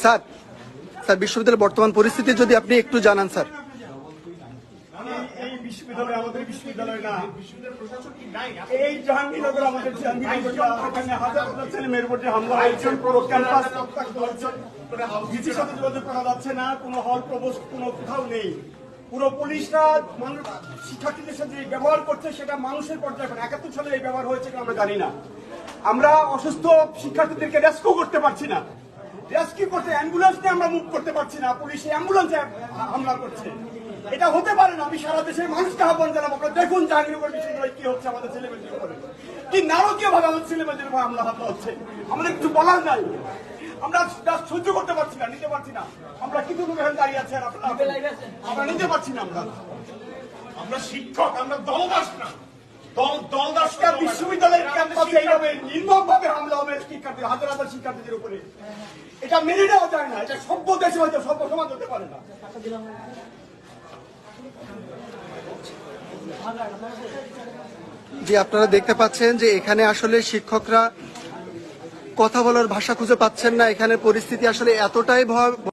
Sir sir বিশ্ববিদ্যালয়ের বর্তমান পরিস্থিতি যদি আপনি একটু জানান স্যার। এই- এই বিশ্ববিদ্যালয় আমাদের বিশ্ববিদ্যালয় না। এই জাহাঙ্গীরনগর আমাদের জাহাঙ্গীরনগর হাজার হাজার ছেলে উপর যে হামলা হয়েছে পুরো ক্যাম্পাস রক্তাক্ত সাথে যোগাযোগ করা যাচ্ছে না কোনো হল কোনো কোথাও নেই। পুরো পুলিশরা মানুষ শিক্ষার্থীদের সাথে যে ব্যবহার করছে সেটা মানুষের পর্যায়ে এখন একাত্তর সালে এই ব্যবহার হয়েছে আমরা জানি না। আমরা অসুস্থ শিক্ষার্থীদেরকে রেস্কিউ করতে পারছি না। রেস্কিউ করতে অ্যাম্বুলেন্স নিয়ে আমরা মুভ করতে পারছি না পুলিশ অ্যাম্বুলেন্সে হামলা করছে। এটা হতে পারে না আমি সারা দেশের মানুষকে আহ্বান জানাব আপনারা দেখুন জাহাঙ্গীরনগর বিশ্ববিদ্যালয়ে কি হচ্ছে আমাদের ছেলেমেয়েদের উপরে। কি নারকীয় ভাবে আমাদের ছেলেমেয়েদের উপর হামলা হামলা হচ্ছে আমাদের কিছু বলার নাই। আমরা সহ্য করতে পারছি না নিতে পারছি না। আমরা কিন্তু এখানে দাঁড়িয়ে আছি আর আপনারা আমরা নিতে পারছি না আমরা। আমরা শিক্ষক আমরা দলদাস না। দল দলদাস বিশ্ববিদ্যালয়ের ক্যাম্পাসে এইভাবে নির্মম ভাবে হামলা হবে শিক্ষার্থী, হাজার হাজার শিক্ষার্থীদের উপরে। এটা মেনে নেওয়া যায় না, এটা সভ্য দেশে হয়তো সভ্য সমাজ হতে পারে না। যে আপনারা দেখতে পাচ্ছেন যে এখানে আসলে শিক্ষকরা কথা বলার ভাষা খুঁজে পাচ্ছেন না। এখানে পরিস্থিতি আসলে এতটাই ভয়